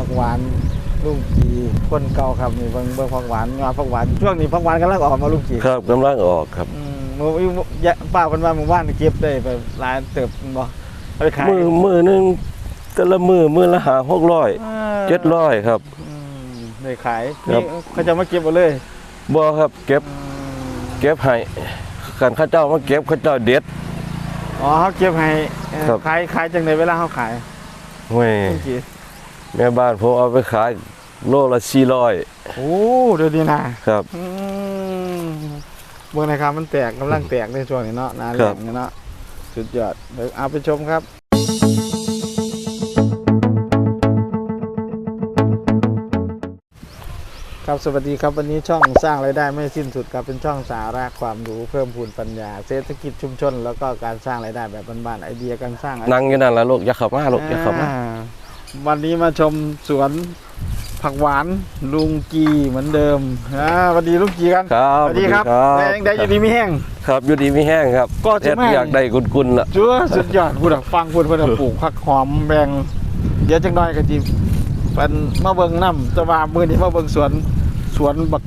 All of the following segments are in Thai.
ผักหวานลุงกีคนเก่าครับนี่เบิ่งเบิ่งผักหวานงาผักหวานช่วงนี้ผักหวานกำลังออกมาลุงกีครับกำลังออกครับอืมมื้อมื้อยะป้าเพิ่นว่าหมู่บ้านนี่เก็บได้ไปหลายเติบบ่เอาไปขายมือมือหนึงแต่ละมือมือละหาหกร้อยอ่าเจ็ดร้อยครับ อืมได้ขายครันี่บเขาจะมาเก็บเอาเลยบ่ครับเก็บอืมเก็บให้กันข้าเจ้ามาเก็บข้าเจ้าเด็ด อ๋อเขาเก็บให้เอ่อครับ ขายขายจังไดเวลาเขาขายแม่ลุงกี แม่บ้านผมเอาไปขายโลละสี่ร้อยโอ้เดี๋ยวนี้นะครับอืมเบิ่งนะครับมันแตกกำลังแตกในช่วงนี้เนาะหนาแหลครับงเนาะสุดยอดเดี๋ยวเอาไปชมครับครับสวัสดีครับวันนี้ช่องสร้างรายได้ไม่สิ้นสุดครับเป็นช่องสาระความรู้เพิ่มพูนปัญญา เศรษฐกิจชุมชน แล้วก็การสร้างรายได้แบบบ้านๆไอเดียการสร้างนั่งอยู่นั่นละลูกอย่าเข้ามาลูกอย่าเข้ามาอ่ วันนี้มาชมสวนผักหวานลุงกีเหมือนเดิมอ่าสวัสดีลุงกีกันครับสวัสดีครับแดงได้อยู่ดีไม่แห้ง ครับอยู่ดีไม่แห้งครับก็จะเฮ็ดไม่ อยากได้กุนๆล่ะจัวสุดยอดพูดอะฟังพูดเพื่อนปลูกผักหอมแบงเดี๋ยวจังน้อยก็จีเป็นมาเบิ่งน้ำแต่ว่ามือนี้มาเบิ่งสวนสวนบัก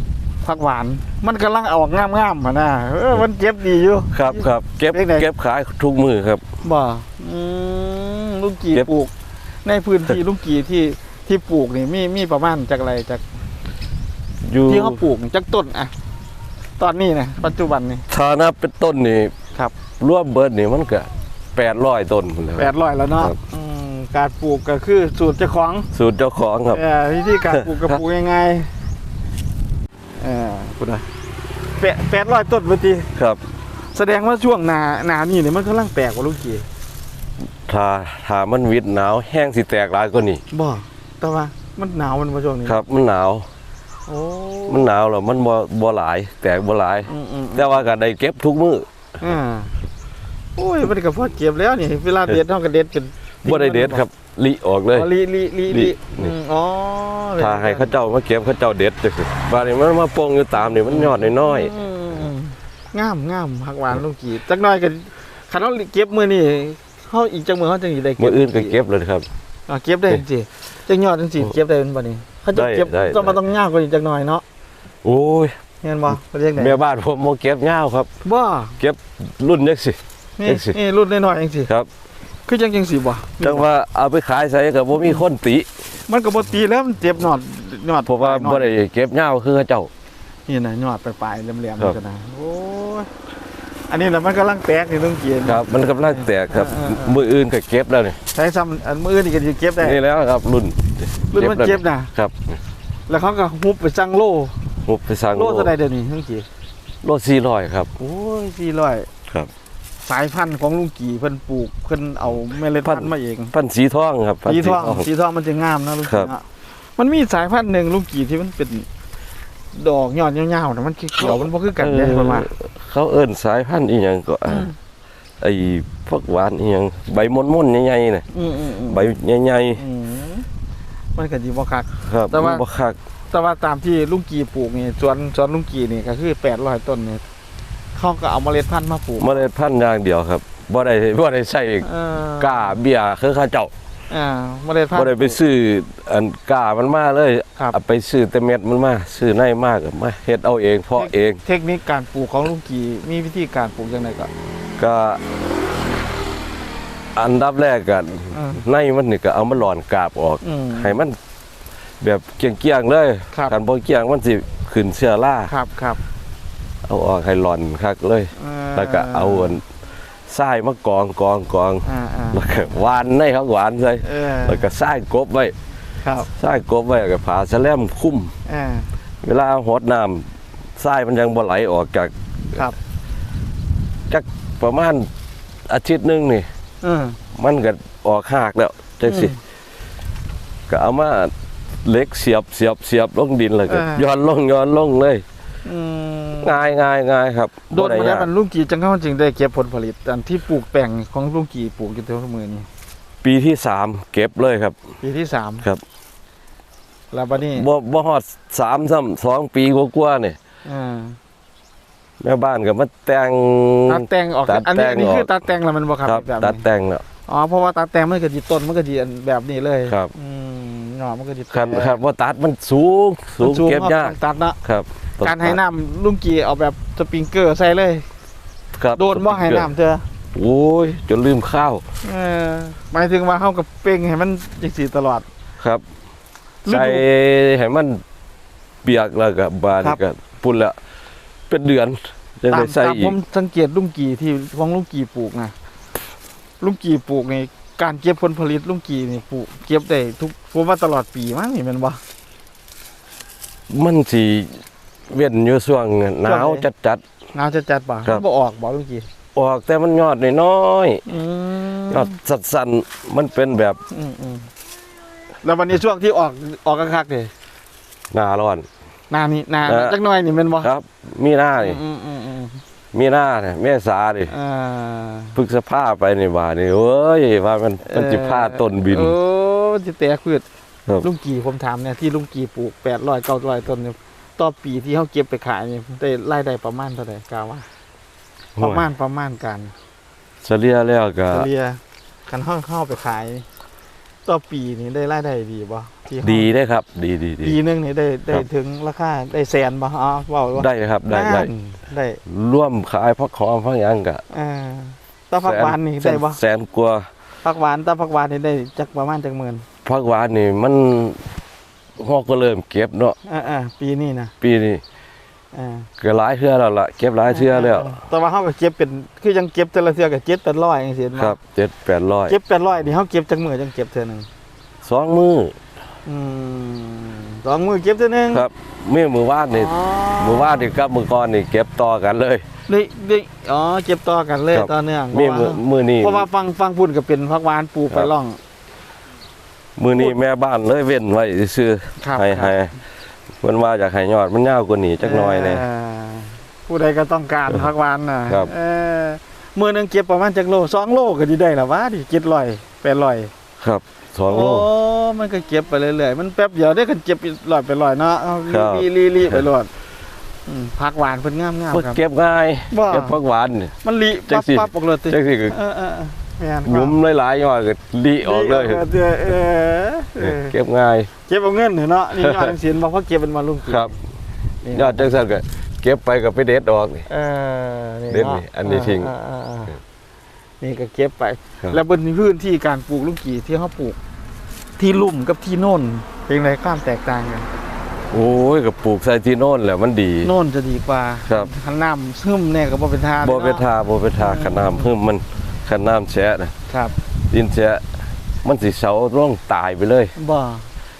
ผักหวาน มันกำลังออกงามๆอะนะเออมันเก็บดีอยู่ ครับครับเก็บเฮ็ดไหนเก็บขายทุกมือครับ บ่อืมลุงกีเก็บ ปลูก ในพื้นที่ลุงกีที่ที่ปลูกนี่มีมีประมาณจากอะไรจากอยู่ที่เขาปลูกนี่จากต้นอะตอนนี้นะปัจจุบันนี่ฐานะเป็นต้นนี่ครับร่วมเบิดนี่มันก็800ต้นพุ่นแหล้วแปดร้อยแล้วเนาะครับอืมการปลูกก็คือสูตรเจ้าของ สูตรเจ้าของครับเอ่อวิธีการปลูกก็ปลูกยังไงเออคุณอะแปดแปดร้อยต้นพอดีครับ แสดงว่าช่วงหนาหนานี่เนี่ยมันกำลังแตกกว่าลูกกี่ ถ้าถ้ามันวิดหนาวแห้งสิแตกหลายกว่านี้บ่แต่ว่ามันหนาวมันมาช่วงนี้ครับ มันหนาว โอ้มันหนาวแล้วมันบ่บ่หลาย แตกบ่หลาย อืมอืมแต่ว่าก็ได้เก็บทุกมื้ออ่าโอ้ยมันก็พอเก็บแล้วนี่เวลาเด็ดเท่ากับเด็ดกันบ่ได้เด็ดครับลิออกเลย อ๋อลีลีลีลิลีนี่อืมอ๋อถ้าให้เขาเจ้ามาเก็บเขาเจ้าเด็ดจังซี่บาดนี้มันมาโป่งอยู่ตามนี่มันยอดน้อยอืมอืมงามงามผักหวานลูกกี่จักหน่อยกันคันเราเก็บมื้อนี่ เฮาอีกจังมื้อเฮาจังสิได้ๆเก็บมื้ออื่นก็เก็บเลยครับ อ่าเก็บได้จังซี่จังยอดจังซี่เก็บได้เป็นบ่นี่เขาจะได้เก็บได้ ต้องมาได้ต้องยาวกว่านี้จักหน่อยเนาะโอ้ยเห็นบ่เขาเรียกไงแม่บ้านผมบ่เก็บยาวครับ บ่เก็บรุ่นจังซี่นี่จังสิ นี่รุ่นน้อยๆจังซี่ครับคือจังจังซี่บ่จังว่าเอาไปขายใส่ก็บ่มีคนติมันก็บ่ตีแล้วมันเจ็บหนอดหนอดเพราะว่าปลยหนอบ่ได้เก็บยาวคือเขาเจ้า นี่น่ะหนอดปลายๆแหลมครับๆกันนะโอ้ย อันนี้น่ะมันกำลังแตกนี่ต้องเกียนครับมันกำลังแตกครับเออเออเออมื้ออื่นก็เก็บแล้วนี่ใช้ซ้ำอันมือนี่ก็สิเก็บได้นี่แล้วครับรุ่นรุ่นมันเจ็บแล้วนะครับ แล้วเขาก็ฮุบไปสั่งโลหุบไปสั่งโลเท่าใดเดี๋ยวนี้ลุงกีโล400ครับโอ้ยสี่ร้อยครับ สายพันธุ์ของลุงกีเพิ่นปลูกเพิ่นเอาเมล็ดพันธุ์มาเองพันธุ์สีทองครับพันสีธุ์ทองสีทองมันจะงามนะลุงครักีบเนาะมันมีสายพันธุ์หนึ่งลุงกีที่มันเป็นดอกยอดยาวๆนะมันเขียวๆมันบ่คือกันเด้ประมาณ เขาเอิ้นสายพันธุ์อีหยังก็อ่าไอ้พวกหวานอีหยังใบม่อนๆใหญ่ๆน่ะอืมอืมอืมใบใหญ่อืมมันก็สิบ่คัก ๆครับแต่ว่า บ่คักแต่ว่าตามที่ลุงกีปลูกนี่สวนสวนลุงกีนี่ก็คือ800ต้นนี่เขาก็เอาเมล็ดพันธุ์มาปลูกเมล็ดพันธุ์อย่างเดียวครับบ่ได้บ่ได้ใช้เออกล้าเบี้ยคือเขาเจ้า อ่าเมล็ดพันบ่ธุ์ได้ไปซื้ออันกล้ามันมาเลยครับ เอาไปซื้อแต่เม็ดมันมาซื้อในมากมาเฮ็ดเอาเองเพาะเอง เทคนิคการปลูกของลุงกีมีวิธีการปลูกยังไงก่อนก็อันดับแรกกันอืมในมันนี่ก็เอามาหลอนกาบออกอืมให้มัน แบบเกลี้ยงๆเลยครับคันบ่เกลี้ยงมันสิขึ้นเสื้อราครับครับเอาออกให้หลอนคักเลย แล้วก็เอาอัน ทรายมากองกองกองอ่าอ่า แล้วก็หวานในเขาหวานใส่เออ แล้วก็ทรายกบไว้ครับ ทรายกบไว้แล้วก็ผาแสลมคุ้ม อ่า เวลาหดน้ำทรายมันยังบ่ไหลออกจากครับจักประมาณอาทิตย์หนึงนี่ เออ มันก็ออกหากแล้วจังสิ อืมก็เอามาเหล็กเสียบเสียบเสียบลงดินเลยก็อ่าย้อนลงย้อนลงเลย อืม ง่ายง่ายง่ายครับโดนบ่มาไยแล้วกมันลุงกีจังเข้าจริงได้เก็บผลผลิตอันที่ปลูกแป้งของลุงกีปลูกอยู่ที่มือนี่ปีที่สามเก็บเลยครับ ปีที่สามครับแล้วบัดนี้บ่บ่ฮอดสามซ้ำสองปีกว่าๆนี่อ่าแม่บ้านก็มาแต่งตัดแต่งออกตัดอันนี้แต่งอันนี้ออกคือตัดแต่งแล้วมันบ่ครับครับแบบตัดนี้แต่งแล้วอ๋อเพราะว่าตัดแต่งมันก็สิต้นมันก็สิอันแบบนี้เลยครับอืมยเนาะมันก็สิครับครับว่าตัดมันสูงสูมันงสูงเก็บยากต้องตัดเนาะครับต้อง การให้ตัดน้ำลุงกีเอาแบบสปริงเกอร์ใส่เลย ครับโดนบ่ให้น้ำเธอโอ้ยจนลืมข้าวเออหมายถึงว่าเฮากับเป้งให้มันจังซี่ตลอดครับฤดูใส่ให้มันเปียกแล้วก็บานครับก็ปุ่นละเป็นเดือนยังตาได้มใส่ตามอีผกมสังเกตลุงกีที่ของลุงกีปลูกนะลุงกีปลูกนี่การเก็บผลผลิตลุงกีนี่ปลูกเก็บได้ทุกผมว่าตลอดปีมั้งนี่แมันบ่มันสิ เว้นอยู่ช่วงหนาวช่วงไหนจัดจัดหนาวจะจัดบ่ครับบ่ออกบ่ลุงกีๆออกแต่มันยอดน้อยอืมๆยอดสั้นๆมันเป็นแบบอืมอืมแล้ววันนี้ช่วงที่ออกออกคักๆเลยหน้าร้อนหนานี่หนาเออจักหน่อยนี่แม่นบ่ครับ มีหน้านี่อืมอืมอืมมีหน้าเนี่ยเมษาดิอ่าพึกสภาพไปนี่ว่านี่เอ้ยว่ามันมันสิพาต้นบินโอ้มันสิแตกพืชครับลุงกีผมถามเนี่ยที่ลุงกีปลูก800 900ต้นเนี่ย ต่อปีที่เฮาเก็บไปขายนี่ได้รายได้ประมาณเท่าไหร่กาว่า ประมาณประมาณกันเฉลี่ยแล้วก็เฉลี่ยกันเฮาเข้าไปขาย ต่อปีนี่ได้รายได้ดีบ่ที่เฮาดีได้ครับ ดีดีดีปีหนึงนี่ได้ได้ครับถึถึงราคาได้แสนบ่อ๋อเว้าว่าได้ครับได้ได้นั่นได้ร่วมขายพักหอมพักหยังกะอ่าตาผักหวานนี่ได้บ่แสนกว่าผักหวานตาผักหวานนี่ได้จักประมาณจักหมื่นพักหวานนี่มัน ฮอกก็เริ่มเก็บเนาะอ่าๆปีนี้นะปีนี้อ่าก็หลายเทื่อแล้วล่ะเก็บหลายเทื่อแล้วแต่ว่าเฮาก็เก็บเป็นคือยังเก็บแต่ละเทื่อก็เจ็ดแปดร้อยจังซี่ครับเจ็ดแปดร้อยเก็บแปดร้อยนี่เฮาเก็บจักมื้อจังเก็บเทื่อหนึงสองมืออืมสองมื้อเก็บเทื่อหนึงครับเมื่อมือวานนี่อ๋อมือวานนี่กับมือก่อนนี่เก็บต่อกันเลยได้ได้อ๋อเก็บต่อกันเลยครับต่อเนื่องมีมือมือนี้เพราะว่าฟังฟังพุ่นก็เป็นผักหวานปลูกไปครับร่อง มือนี้แม่บ้านเลยเว้นไว้ซื่อครับให้ครับ ให้มันว่าอยากให้ยอดมันยาวกว่านี้จักหน่อยแน่ เผู้ใดก็ต้องการผักหวานน่ะครับ เออมื้อหนึงเก็บประมาณจักโลสองโลก็สิได้ล่ะวะดิ700 800ครับสองโอ้โลมันก็เก็บไปเรื่อยๆมันแป๊บเดียวได้กันเก็บลอยไปลอยเนาะเอาครับลีลีลีไปลอยอืมผักหวานเพิ่นงามๆเพิ่นครับ เก็บง่ายบ่ เก็บผักหวานนี่มันลีจัปั๊งบสิ ปั๊บออกเลยติจังสิก็เออเออเออแม่น หยุมหลายๆยอดก็ลีออกเลยเออเออเออเออเก็บง่าย เก็บเอาเงินเนาะนี่ยอดจังซี่บอกว่าเก็บเป็นมาลุงกินครับนี่ยอดจังซั่นก็เก็บไปก็ไปเด็ดออกนี่เออนี่เด็ดนี่าะอันนี้ทิ้งอ่าอ่าอ่านี่ก็เก็บไปครับแล้วบนพื้นที่การปลูกลุงกี่ที่เขาปลูก ที่ลุ่มกับที่โน่นเป็นไรข้ามแตกต่างกันโอ้ยก็ปลูกใส่ที่โน่นแหละมันดีโน่นจะดีกว่าครับขันน้ำซึมแน่ก็บ่เป็นทางบ่เป็นทาบ่เป็นทาขน้ำเพิ่มมัน ขน้ำแฉะนะครับดินแฉะมันสิเสาร่องตายไปเลยบ่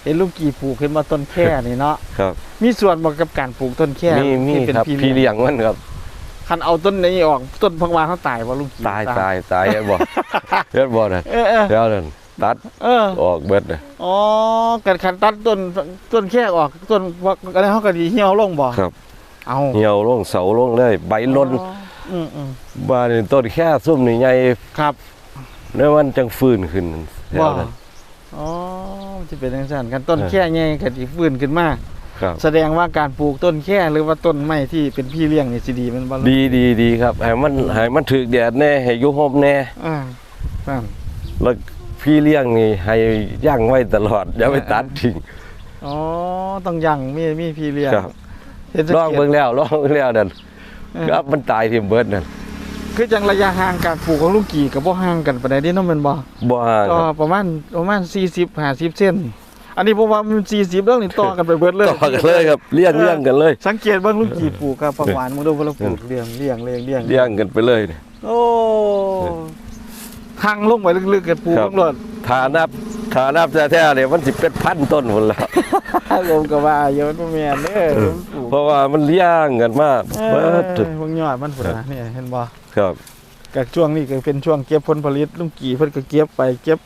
เห็นลุงกี่ปลูกเห็นมาต้นแค่นี่เนาะครับ มีส่วนบ่กับการปลูกต้นแค่มีมีที่เป็นครับพี่พี่เลี้เลี้ยยงงมันครับคันเอาต้นนี้ออกต้นพักหวานเขาตายบ่ลุงกี่ตายตายตายเฮ็ดบ่เฮ็ดบ่น่ะเออเออแล้วนั่นตัดเออออกเบิดน่ะอ๋อกันคันตัดต้นต้นแค่ออกต้นว่าอะไรเขาก็ดีเหี่ยวลงบ่ครับ เอาเหี่ยวลงเสาลงเลย ใบล้น อ๋ออืมอืมบ้านนี่ต้นแค่ซุ่มนี่ใหญ่ครับเนื้อมันจังฟื้นขึ้นแถว่าวนั้นอ๋อมันจะเป็นจังซั่นกันต้นเออแค่ใหญ่ก็สิฟื้นขึ้นมาครับแสดงว่าการปลูกต้นแค่หรือว่าต้นไม้ที่เป็นพี่เลี้ยงนี่สิดีแมันบ่ล่ะดีดีดีครับให้มันให้มันถึกแดดแน่ให้อยู่ห่มแน่อ่านั่นแล้วพี่เลี้ยงนี่ให้ย่างไว้ตลอดอย่าไปตัดทิ้งอ๋อต้องยังมีมีพี่เลี้ยงครับเห็นสัลองเกตเบิ่งแล้วลองเบิ่งแล้วนั่น เออครับมันตายที่เบิดนั่นคือจังระยะห่างการปลูกของลุงกี่ก็บ่ห่างกันปานใดเด้เนาะแม่นบ่บ่ห่างก็ครับประมาณประมาณ40 50เซนอันนี้ผมว่ามัน40แล้วนี่ต่อกันไปเบิดเลยต่อกันเลยครับเลี้ยงเลี้ยงกันเลย สังเกตเบิ่งลุงกี่ปลูกกับผักหวานมึงดูว่าเราปลูกเลี้ยงเลี้ยงเลี้ยงเลี้ยงเลี้ยงกันไปเลยนี่โอ้ทางลงไปลึกๆกันปลูกครับตำรวจฐานับ ฐานับแท้ๆเนี่ยมันสิเป็นพันต้นหมดแล้วผมก็ว่าเยอะบ่แม่นเด้อปลูกเพราะว่ามันเลี้ยงกันมากเอเบิอดพวกยอดมันพุ่นนะนี่เห็นบ่ครับก็ช่วงนี้ก็เป็นช่วงเก็บผลผลิตลุงกี่เพิ่นก็เก็บไปเก็บ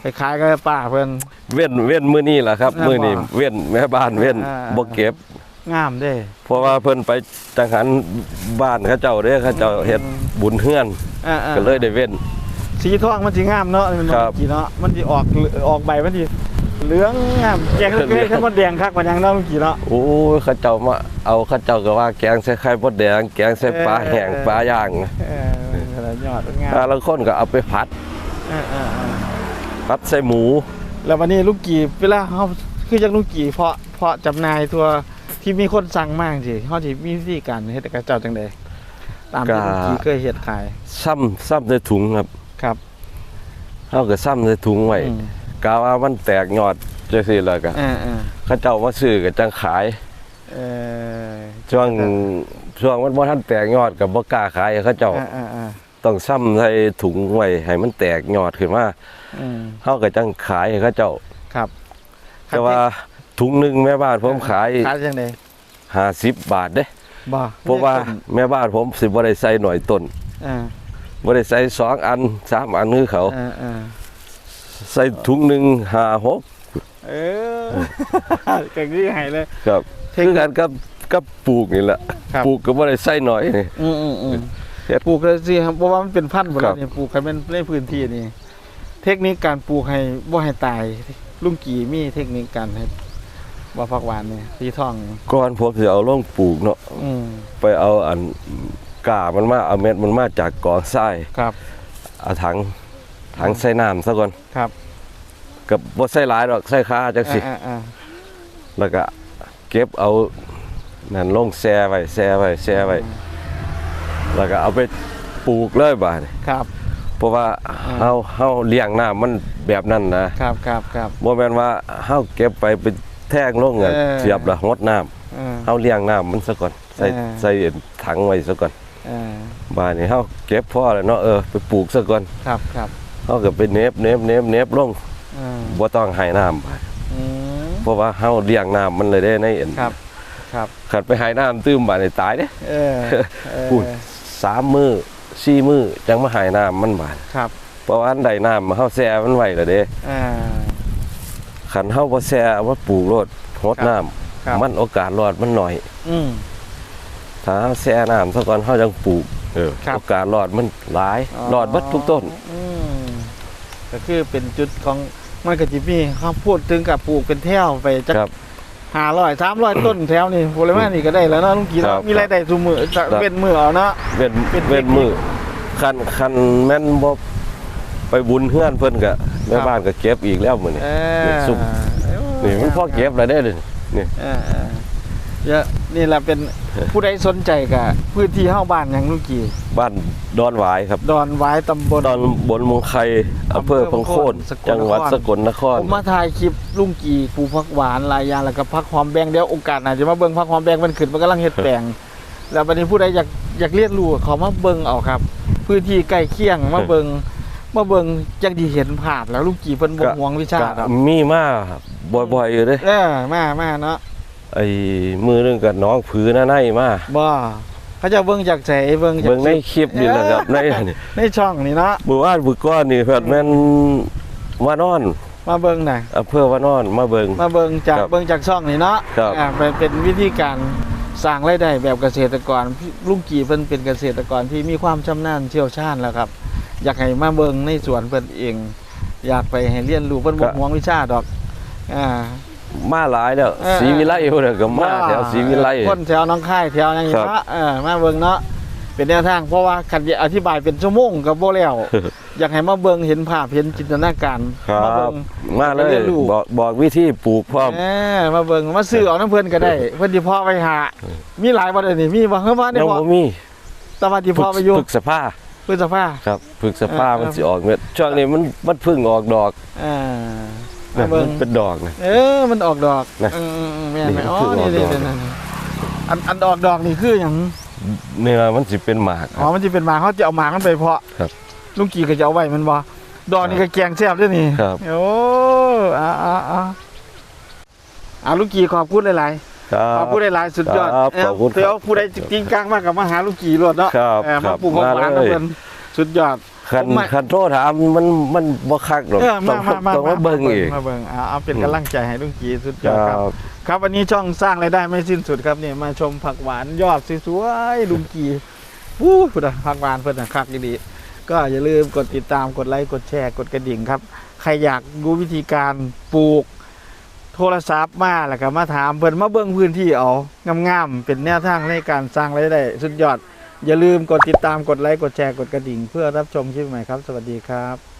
ไปขายกับป้าเพิ่นเว้นเว้นมื้อนี้ล่ะครับอ่ามื้อนี้บ่เว้นแม่บ้านเว้นอ่าบ่เก็บงามเด้ เพราะว่าเพิ่นไปจังหันบ้านเขาเจ้าเด้อเขาเจ้าเฮ็ดบุญเฮือนอ่าๆก็เลยได้เว้น สีทองมันสิงามเนาะมันครับ กี่เนาะมันสิออกออกใบมันสิเหลืองงามแกงเล็กๆขึ้นมาแดงคักกว่าหยังเนาะลุงกี่เนาะ โอ้ยเขาเจ้ามาเอาเขาเจ้าก็ว่าแกงใส่ไข่มดแดง แกงใส่ปลาแห้งเออ ปลาย่างเออขนาดยอดงามถ้าละคนก็เอาไปผัดเออเออเออผัดใส่หมูแล้ววันนี้ลูกกี่เวลาเฮาคือจังลูกกี่เพาะเพาะจำหน่ายทั่วที่มีคนสั่งมากสิเฮาสิมีวิธีการเฮ็ดกับเจ้าจังได๋ตามที่ลูกกี่เคยเฮ็ดขายซ้ำซ้ำใส่ถุงครับ ครับเฮาก็ซ้ำใส่ถุงไว้อืม กาว่ามันแตกยอดจังซี่แล้วก็อ่าอ่าเขาเจ้ามาซื้อก็จังขาย เออช่วงช่วงมันบ่ทันแตกยอดก็บ่กล้าขายให้เขาเจ้าอ่าอ่าอ่าต้องซ้ำใส่ถุงไว้ให้มันแตกยอดขึ้นมาอืมเฮาก็จังขายให้เขาเจ้า ครับแต่ว่าถุงหนึงแม่บ้านผมขายขายจังได๋50บาทเด้บ่เพราะว่าแม่บ้านผมสิบ่ได้ใส่หน่อยต้น อ่า บ่ได้ใส่สองอันสามอันคือเขาอ่าอ่าใส่ถุงหนึงห้าหกเออก็คือให้เลยครับเทคคือนิคกันกับกับปลูกนี่แหละครับปลูกก็บ่ได้ใส่หน่อยนี่อืมอืมอืมเฮ็ดปลูกเลยสิครับเพราะว่ามันเป็นพันธุ์หมดครัแล้บวเนี่ยปลูกให้มันในพื้นที่นี่เทคนิคการปลูกให้บ่ให้ตายลุงกี่มีเทคนิคการให้บ่ผักหวานเนี่ยสีทองก่อนผมสิเอาลงปลูกเนาะอืมไปเอาอัน กามันมาเอาเม็ดมันมาจากกองทรายครับเอาถังถังใส่น้ำซะก่อนครับกับบ่ใส่หลายดอกใส่ค่าจังสิอ่าอ่าแล้วก็เก็บเอานั่นลงแช่ไว้แช่ไว้แช่ไว้แล้วก็เอาไปปลูกเลยบาดนี้ครับ เพราะว่าเฮาเฮาเลี้ยงน้ำมันแบบนั้นนะครับครับครับบ่แม่นว่าเฮาเก็บไปเป็นแท่งลงอะเออเสียบแล้วงดน้ำเออเฮาเลี้ยงน้ำมันซะก่อนใส่เออใส่ถังไว้ซะก่อนเออ บ้านนี้เฮาเก็บพอแล้วเนาะเออไปปลูกซะก่อนครับครับเฮาก็ไปเนบเนบเนบเนบลงเออบ่ต้องให้น้ำบาดอืมเพราะว่าเฮาเลี้ยงน้ำมันเลยได้ในเอ็นครับ ครับขัดไปให้น้ำตื้มบาดนี่ตายเด้เออเออพูดสามมื้อสี่มื้อจังมาให้น้ำมันบาดครับเพราะว่าอันใดน้ำเฮาแช่มันไว้แล้วเด้อ่าคันเฮาบ่แช่เอามาปลูกโลดรดน้ำครับมันโอกาสรอดมันน้อย อืม ถ้าเฮาแช่น้ำซะก่อนเฮาจังปลูกเออครับ โอกาสรอดมันหลายรอดเบัดทุกต้น อืมก็คือเป็นจุดของมันก็จะมีเขาพูดถึงกับปลูกเป็นแถวไปจักครับหาร้อยสามร้อยต้นแถวนี่โพลิมานี่ก็ได้แล้วเนาะลุงกีครัเนาะบมีรายได้ทุกมือจะครับ เป็นมือเอาเนาะ เว้นเป็นเว้นเทคนิคมือคันคันแม่นบ่ไปบุญเฮือนเพิ่นก็แม่บ้านก็เก็บอีกแล้วมื้อนี้ เอนี่อซุปนี่มันพอเก็บแล้วได้อเลยนี่ เออเออ เยอะนี่แหละเป็นผู้ใดสนใจกับพื้นที่เฮ้าบ้านอย่างลุงกีบ้านดอนหวายครับ ดอนหวายตำบลดอนบนเมืองไข่อำเภอพังโคนสกลนครจังหวัดสกลนครผมมาถ่ายคลิปลุงกีปลูกผักหวานหลายอย่างแล้วก็ผักหอมแบงเดี๋ยวโอกาสหน่าจะมาเบิ่งผักหอมแบงมันขึ้นมันกำลังเฮ็ดแปลงแล้วบัดนี้ผู้ใดอยากอยากเรียนรู้เขามาเบิ่งเอาครับ พื้นที่ใกล้เคียงมาเบิ่งมาเบิ่งจังดีเห็นภาพแล้วลุงกีเพิ่นบ่ก็ห่วงวิชาก็ครับมีมาบ่อยๆอยู่เด้เออมามาเนาะ ไอ้มือนึงก็น้องผือหน้าในมาบ่เขาจะเบิ่งจากไสเบิ่งจากเบิ่งในคลิปนี่แหละครับในอันนี้ในช่องนี่เนาะเมื่อวานมื้อก่อนนี่เพิ่นแม่นว่านอนมาเบิ่งน่ะอำเภอว่านอนมาเบิ่งมาเบิ่งจากครับเบิ่งจากช่องนี่เนาะครับอ่าเป็นเป็นวิธีการสร้างรายได้แบบเกษตรกรพี่ลุงกีเพิ่นเป็นเกษตรกรที่มีความชำนาญเชี่ยวชาญแล้วครับ อยากให้มาเบิ่งในสวนเพิ่นเอง อยากไปให้เรียนรู้เพิ่นบ่ห่วงวิชาดอกอ่า มาหลายแล้วเออ ศรีวิไลพุ่นนะก็มาแถวศรีวิไล คนแถวหน้องค่ายแถวอย่างนี้ครับ เนาะเออมาเบิ่งเนาะเป็นแนวทางเพราะว่าคันจะอธิบายเป็นชั่วโมงก็บ่แล้ว อยากให้มาเบิ่งเห็นภาพเห็นจินตนาการครัมาเบิ่บงมาเลยเรียนรู้ บอกบอกวิธีปลูกพร้อม เออมาเบิ่งมาซื้อเอาน้ำเพิ่นก็ได้ เพิ่นสิพอไปหา มีหลายบ่เด้อนี่มีบ่เฮาว่าได้ยังบ่บ่มีแตะวันที่พอไปอยู่ฝึกสภาพฤษภา ครับฝึกสภาเออ มันสิออกเม็ดช่วงนี้มันมันเพึ่งออกดอกอ่า นะมาเบิ่งมันเป็นดอกนะ เออ มันออกดอกนะเออๆๆแม่นไหมนี่อ๋อคืออนี่อกดนี่อกนี่นี่อันอันออกดอกนี่คือหยังเนื้อมันสิเป็นหมากคอ๋อรับมันสิเป็นหมากเขาจะเอาหมากมันไปเพาะครับลุงกี่ก็จะเอาไว้มันบ่ดอกนี่ก็แกงแซ่บด้วยนี่ครับโอ้อ่าอ่าอ่าอ่าลุงกี่ขอบคุณหลายๆครัขอบบคุณหลายๆสุดยอดครับเอ้าขอบคุณครับเดี๋ยวผู้ใดจริงกลางมากกับมาหาลูกกี่รวดเนาะครับเออครัมาบปลูกของหวานมาเลยนะเพิ่นสุดยอด คันผมมาคันโทษถามมันมันบ่คักหรอกเออต้มาองมามาต้องมาเบิ่งอีกมาเบิ่งเอาเอาเป็นอืมกำลังใจให้ลุงกี่สุดยคอดรัครับบครับวันนี้ช่องสร้างรายได้ไม่สิ้นสุดครับเนี่ยมาชมผักหวานยอดสวยๆลุงกี่วู้พุดะผักหวานเพิ่นน่ะคักดีๆก็อย่าลืมกดติดตามกดไลค์กดแชร์กดกระดิ่งครับ ใครอยากรู้วิธีการปลูกโทรศัพท์มาแล้วก็มาถามเพิ่นมาเบิ่งพื้นที่เอางามๆเป็นแนวทางในการสร้างรายได้สุดยอด อย่าลืมกดติดตามกดไลค์กดแชร์กดกระดิ่ง เพื่อรับชมคลิปใหม่ครับ สวัสดีครับ